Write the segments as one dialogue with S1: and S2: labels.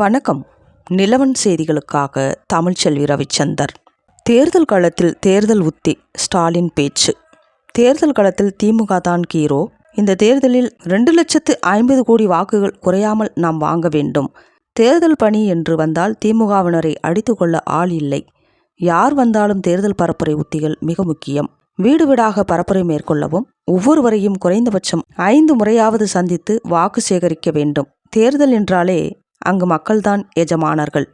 S1: வணக்கம். நிலவன் செய்திகளுக்காக தமிழ்ச்செல்வி ரவிச்சந்தர். தேர்தல் களத்தில் தேர்தல் உத்தி ஸ்டாலின் பேச்சு. தேர்தல் களத்தில் திமுக தான் கீரோ இந்த தேர்தலில் ரெண்டு லட்சத்து ஐம்பது கோடி வாக்குகள் குறையாமல் நாம் வாங்க வேண்டும். தேர்தல் பணி என்று வந்தால் திமுகவினரை அடித்து கொள்ள ஆள் இல்லை. யார் வந்தாலும் தேர்தல் பரப்புரை உத்திகள் மிக முக்கியம். வீடு வீடாக பரப்புரை மேற்கொள்ளவும் ஒவ்வொருவரையும் குறைந்தபட்சம் ஐந்து முறையாவது சந்தித்து வாக்கு சேகரிக்க வேண்டும். தேர்தல் என்றாலே அங்கு மக்கள்தான் எஜமானர்கள்.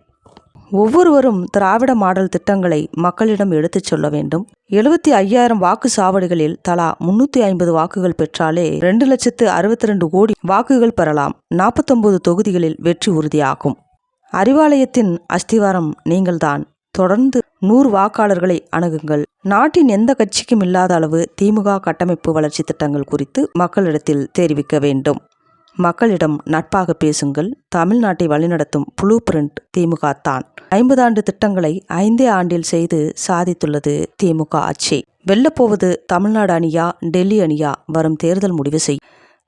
S1: ஒவ்வொருவரும் திராவிட மாடல் திட்டங்களை மக்களிடம் எடுத்துச் சொல்ல வேண்டும். எழுபத்தி ஐயாயிரம் வாக்கு சாவடிகளில் தலா முன்னூத்தி ஐம்பது வாக்குகள் பெற்றாலே ரெண்டு லட்சத்து அறுபத்தி ரெண்டு கோடி வாக்குகள் பெறலாம். நாற்பத்தொன்பது தொகுதிகளில் வெற்றி உறுதியாகும். அறிவாலயத்தின் அஸ்திவாரம் நீங்கள்தான். தொடர்ந்து நூறு வாக்காளர்களை அணுகுங்கள். நாட்டின் எந்த கட்சிக்கும் இல்லாத அளவு திமுக கட்டமைப்பு வளர்ச்சி திட்டங்கள் குறித்து மக்களிடத்தில் தெரிவிக்க வேண்டும். மக்களிடம் நட்பாக பேசுங்கள். தமிழ்நாட்டை வழிநடத்தும் புளூ பிரிண்ட் திமுக தான். ஐம்பது ஆண்டு திட்டங்களை ஐந்தே ஆண்டில் செய்து சாதித்துள்ளது திமுக ஆட்சி. வெல்லப்போவது தமிழ்நாடு அணியா டெல்லி அணியா வரும் தேர்தல் முடிவு செய்.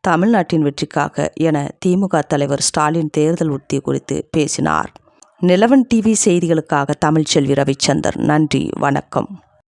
S1: தமிழ்நாட்டின் வெற்றிக்காக என திமுக தலைவர் ஸ்டாலின் தேர்தல் உத்தி குறித்து பேசினார். நிலவன் டிவி செய்திகளுக்காக தமிழ்ச்செல்வி ரவிச்சந்தர். நன்றி வணக்கம்.